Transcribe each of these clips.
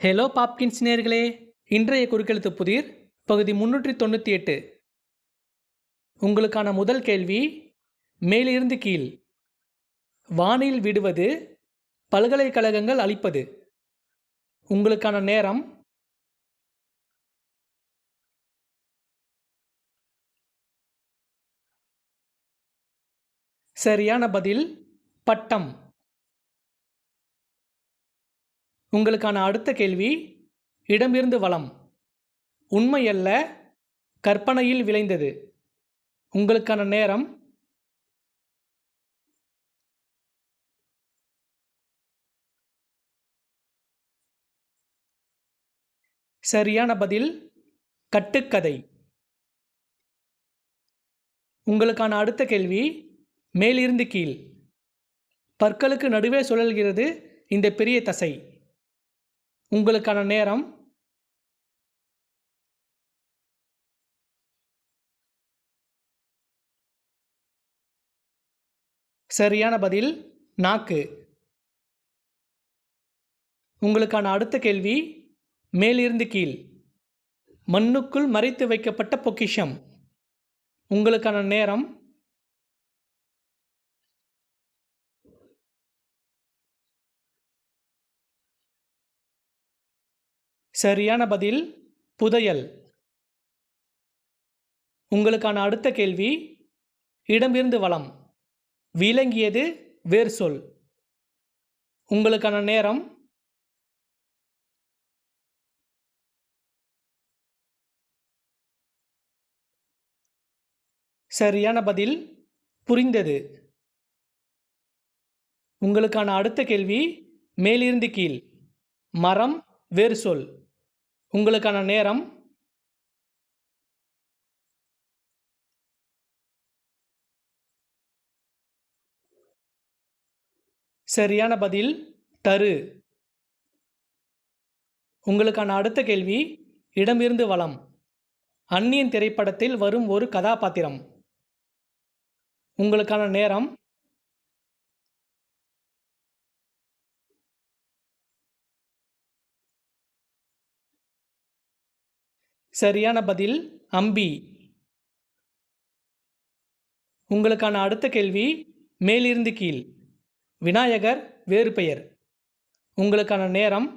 Hello Popkins நேர்களே இன்றைய குறுக்கெழுத்து புதிர் பகுதி முன்னூற்றி தொண்ணூற்றி எட்டு உங்களுக்கான முதல் கேள்வி மேலிருந்து கீழ். வானில் விடுவது பல்கலைக்கழகங்கள் அளிப்பது. உங்களுக்கான நேரம். சரியான பதில் பட்டம். உங்களுக்கான அடுத்த கேள்வி இடமிருந்து வளம். உண்மையல்ல கற்பனையில் விளைந்தது. உங்களுக்கான நேரம். சரியான பதில் கட்டுக்கதை. உங்களுக்கான அடுத்த கேள்வி மேலிருந்து கீழ். பற்களுக்கு நடுவே சுழல்கிறது இந்த பெரிய தசை. உங்களுக்கான நேரம். சரியான பதில் நாக்கு. உங்களுக்கான அடுத்த கேள்வி மேலிருந்து கீழ். மண்ணுக்குள் மறைத்து வைக்கப்பட்ட பொக்கிஷம். உங்களுக்கான நேரம் சரியான பதில் புதையல். உங்களுக்கான அடுத்த கேள்வி இடமிருந்து வளம். விளங்கியது வேர் சொல். உங்களுக்கான நேரம். சரியான பதில் புரிந்தது. உங்களுக்கான அடுத்த கேள்வி மேலிருந்து கீழ். மரம் வேறு சொல். உங்களுக்கான நேரம். சரியான பதில் தரு. உங்களுக்கான அடுத்த கேள்வி இடமிருந்து வளம் அந்நியன் திரைப்படத்தில் வரும் ஒரு கதாபாத்திரம். உங்களுக்கான நேரம் சரியான பதில் அம்பி. உங்களுக்கான அடுத்த கேள்வி மேலிருந்து கீழ். விநாயகர் வேறு பெயர். உங்களுக்கான நேரம்.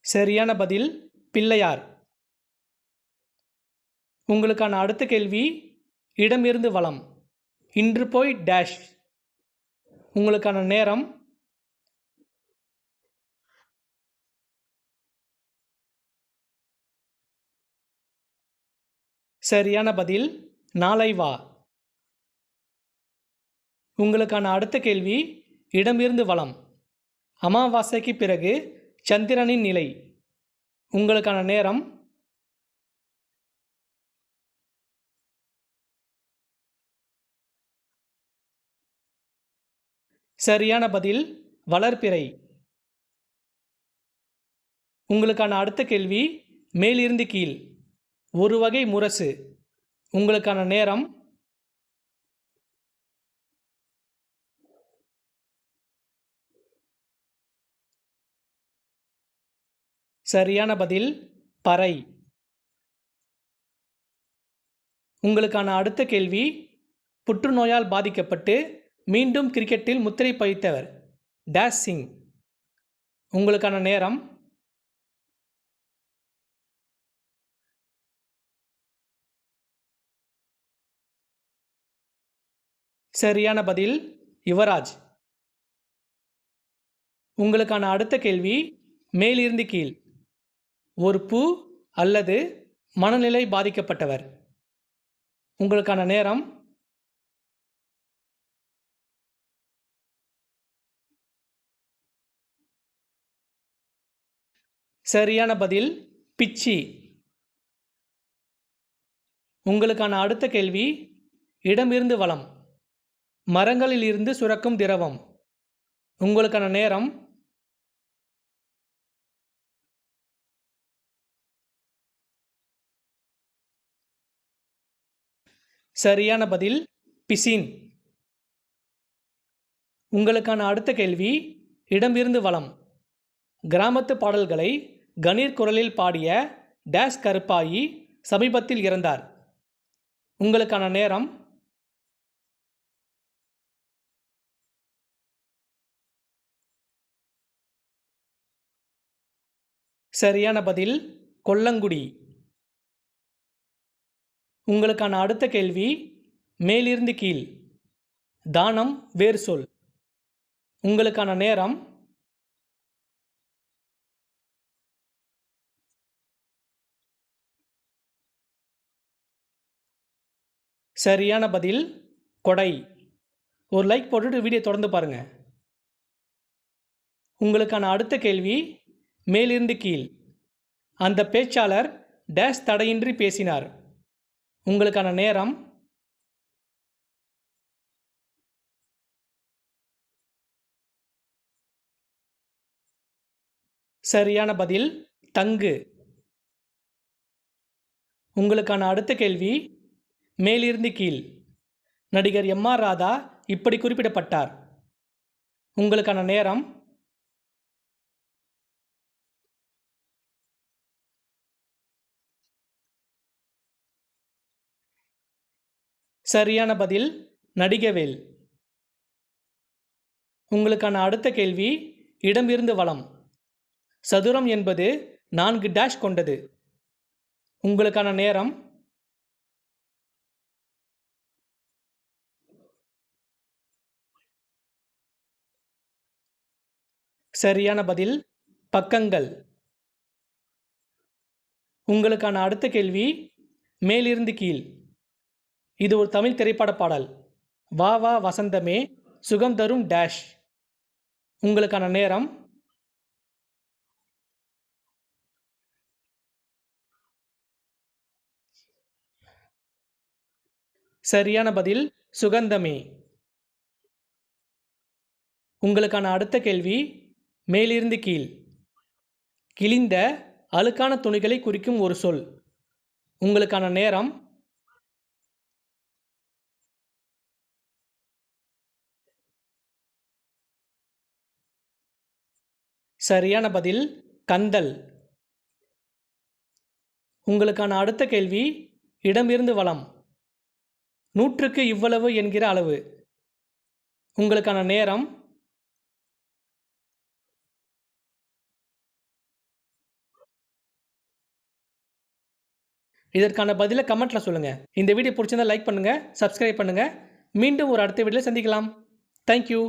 சரியான பதில் பிள்ளையார். உங்களுக்கான அடுத்த கேள்வி இடமிருந்து வளம் இன்று போய் டேஷ் உங்களுக்கான நேரம்? சரியான பதில் நாளை வா. உங்களுக்கான அடுத்த கேள்வி இடமிருந்து வளம் அமாவாசைக்கு பிறகு சந்திரனின் நிலை. உங்களுக்கான நேரம் சரியான பதில் வளர்ப்பிறை உங்களுக்கான அடுத்த கேள்வி மேலிருந்து கீழ். ஒரு வகை முரசு. உங்களுக்கான நேரம். சரியான பதில் பறை. உங்களுக்கான அடுத்த கேள்வி புற்றுநோயால் பாதிக்கப்பட்டு மீண்டும் கிரிக்கெட்டில் முத்திரை பதித்தவர். டேஷ் சிங். உங்களுக்கான நேரம். சரியான பதில் யுவராஜ். உங்களுக்கான அடுத்த கேள்வி மேலிருந்து கீழ். ஒரு பூ அல்லது மனநிலை பாதிக்கப்பட்டவர். உங்களுக்கான நேரம். சரியான பதில் பிச்சி. உங்களுக்கான அடுத்த கேள்வி இடமிருந்து வளம். மரங்களில் இருந்து சுரக்கும் திரவம். உங்களுக்கான நேரம். சரியான பதில் பிசின். உங்களுக்கான அடுத்த கேள்வி இடமிருந்து வளம். கிராமத்து பாடல்களை கணீர் குரலில் பாடிய டேஸ் கருப்பாயி சமீபத்தில் இறந்தார். உங்களுக்கான நேரம். சரியான பதில் கொல்லங்குடி. உங்களுக்கான அடுத்த கேள்வி மேலிருந்து கீழ். தானம் வேறு சொல். உங்களுக்கான நேரம். சரியான பதில் கொடை. ஒரு லைக் போட்டுட்டு வீடியோ தொடர்ந்து பாருங்கள் உங்களுக்கான அடுத்த கேள்வி மேலிருந்து கீழ். அந்த பேச்சாளர் டேஷ் தடையின்றி பேசினார். உங்களுக்கான நேரம். சரியான பதில் தங்கு. உங்களுக்கான அடுத்த கேள்வி மேலிருந்து கீழ். நடிகர் எம் ஆர் ராதா இப்படி குறிப்பிடப்பட்டார். உங்களுக்கான நேரம். சரியான பதில் நடிகவேல். உங்களுக்கான அடுத்த கேள்வி இடமிருந்து வளம் சதுரம் என்பது நான்கு டேஷ் கொண்டது. உங்களுக்கான நேரம். சரியான பதில் பக்கங்கள். உங்களுக்கான அடுத்த கேள்வி மேலிருந்து கீழ். இது ஒரு தமிழ் திரைப்பட பாடல். வா வா வசந்தமே சுகம் தரும் டேஷ் உங்களுக்கான நேரம். சரியான பதில் சுகந்தமே. உங்களுக்கான அடுத்த கேள்வி மேலிருந்து கீழ். கிழிந்த அழுக்கான துணிகளை குறிக்கும் ஒரு சொல். உங்களுக்கான நேரம். சரியான பதில் கந்தல். உங்களுக்கான அடுத்த கேள்வி இடமிருந்து வளம் நூற்றுக்கு இவ்வளவு என்கிற அளவு. உங்களுக்கான நேரம். இதற்கான பதிலை கமெண்ட்டில் சொல்லுங்கள் இந்த வீடியோ பிடிச்சிருந்தா லைக் பண்ணுங்கள் சப்ஸ்கிரைப் பண்ணுங்கள் மீண்டும் ஒரு அடுத்த வீடியோவில் சந்திக்கலாம். தேங்க்யூ